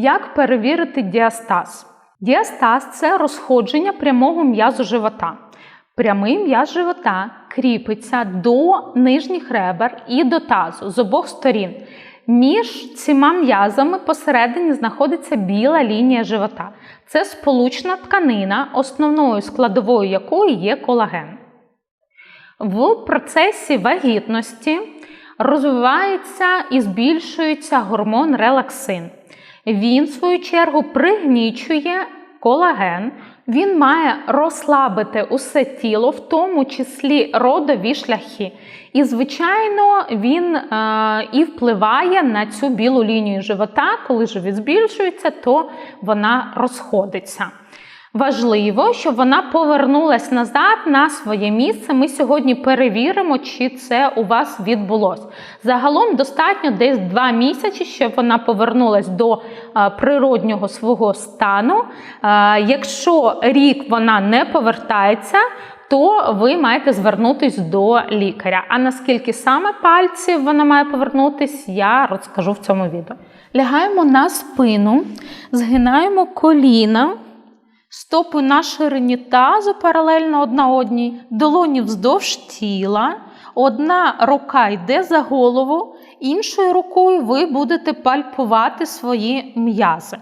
Як перевірити діастаз? Діастаз це розходження прямого м'язу живота. Прямий м'яз живота кріпиться до нижніх ребер і до тазу з обох сторін. Між цими м'язами посередині знаходиться біла лінія живота. Це сполучна тканина, основною складовою якої є колаген. В процесі вагітності розвивається і збільшується гормон релаксин. Він, в свою чергу, пригнічує колаген. Він має розслабити усе тіло, в тому числі родові шляхи. І, звичайно, він е, і впливає на цю білу лінію живота. Коли живіт збільшується, то вона розходиться. Важливо, щоб вона повернулась назад на своє місце. Ми сьогодні перевіримо, чи це у вас відбулось. Загалом достатньо десь 2 місяці, щоб вона повернулась до природнього свого стану. Якщо рік вона не повертається, то ви маєте звернутись до лікаря. А наскільки саме пальців вона має повернутись, я розкажу в цьому відео. Лягаємо на спину, згинаємо коліна. Стопи на ширині тазу паралельно одна одній, долоні вздовж тіла. Одна рука йде за голову, іншою рукою ви будете пальпувати свої м'язи.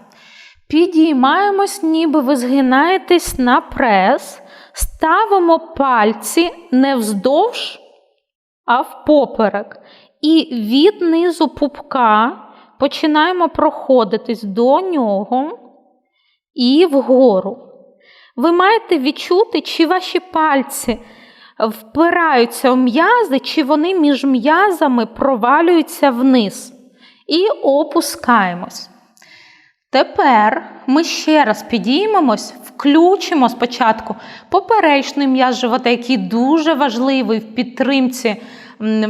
Підіймаємось, ніби ви згинаєтесь на прес, ставимо пальці не вздовж, а впоперек. І від низу пупка починаємо проходитись до нього і вгору. Ви маєте відчути, чи ваші пальці впираються в м'язи, чи вони між м'язами провалюються вниз. І опускаємось. Тепер ми ще раз підіймемось, включимо спочатку поперечний м'яз живота, який дуже важливий в підтримці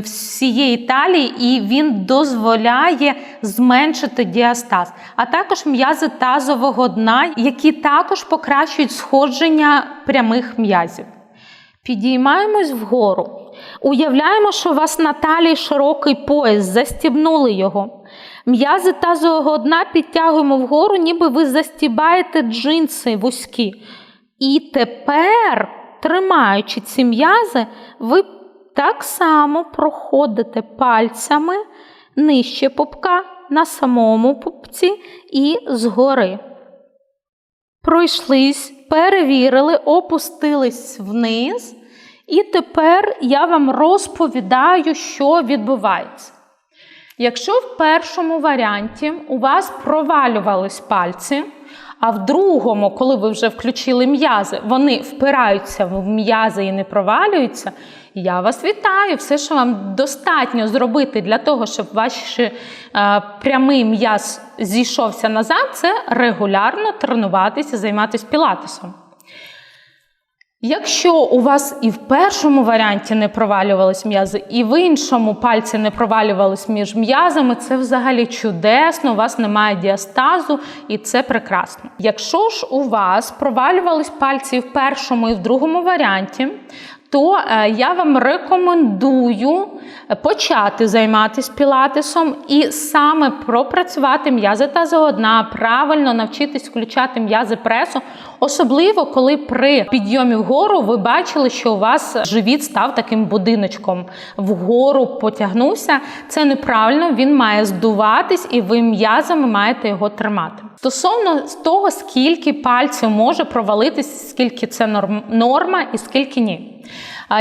всієї талії, і він дозволяє зменшити діастаз, а також м'язи тазового дна, які також покращують сходження прямих м'язів. Підіймаємось вгору. Уявляємо, що у вас на талії широкий пояс, застібнули його. М'язи тазового дна підтягуємо вгору, ніби ви застібаєте джинси вузькі. І тепер, тримаючи ці м'язи, ви так само проходите пальцями нижче пупка на самому пупці і згори. Пройшлись, перевірили, опустились вниз. І тепер я вам розповідаю, що відбувається. Якщо в першому варіанті у вас провалювались пальці, а в другому, коли ви вже включили м'язи, вони впираються в м'язи і не провалюються, я вас вітаю! Все, що вам достатньо зробити для того, щоб ваш е, прямий м'яз зійшовся назад, це регулярно тренуватися, займатися пілатесом. Якщо у вас і в першому варіанті не провалювались м'язи, і в іншому пальці не провалювались між м'язами, це взагалі чудесно, у вас немає діастазу, і це прекрасно. Якщо ж у вас провалювались пальці в першому і в другому варіанті, то е, я вам рекомендую почати займатися пілатесом і саме пропрацювати м'язи тазового дна, правильно навчитись включати м'язи пресу, особливо коли при підйомі вгору ви бачили, що у вас живіт став таким будиночком, вгору потягнувся. Це неправильно, він має здуватись, і ви м'язами маєте його тримати. Стосовно того, скільки пальців може провалитись, скільки це норма і скільки ні.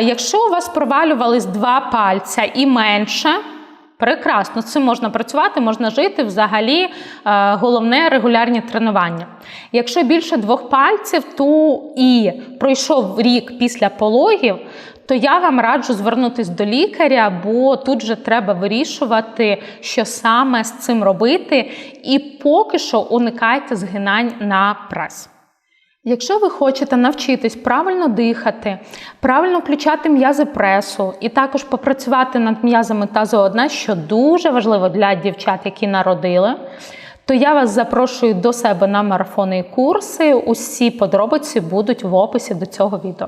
Якщо у вас провалювались два пальця і менше, прекрасно, з цим можна працювати, можна жити взагалі. Головне регулярні тренування. Якщо більше двох пальців, то і пройшов рік після пологів, то я вам раджу звернутися до лікаря, бо тут же треба вирішувати, що саме з цим робити, і поки що уникайте згинань на прес. Якщо ви хочете навчитись правильно дихати, правильно включати м'язи пресу і також попрацювати над м'язами тазового дна, що дуже важливо для дівчат, які народили, то я вас запрошую до себе на марафони і курси. Усі подробиці будуть в описі до цього відео.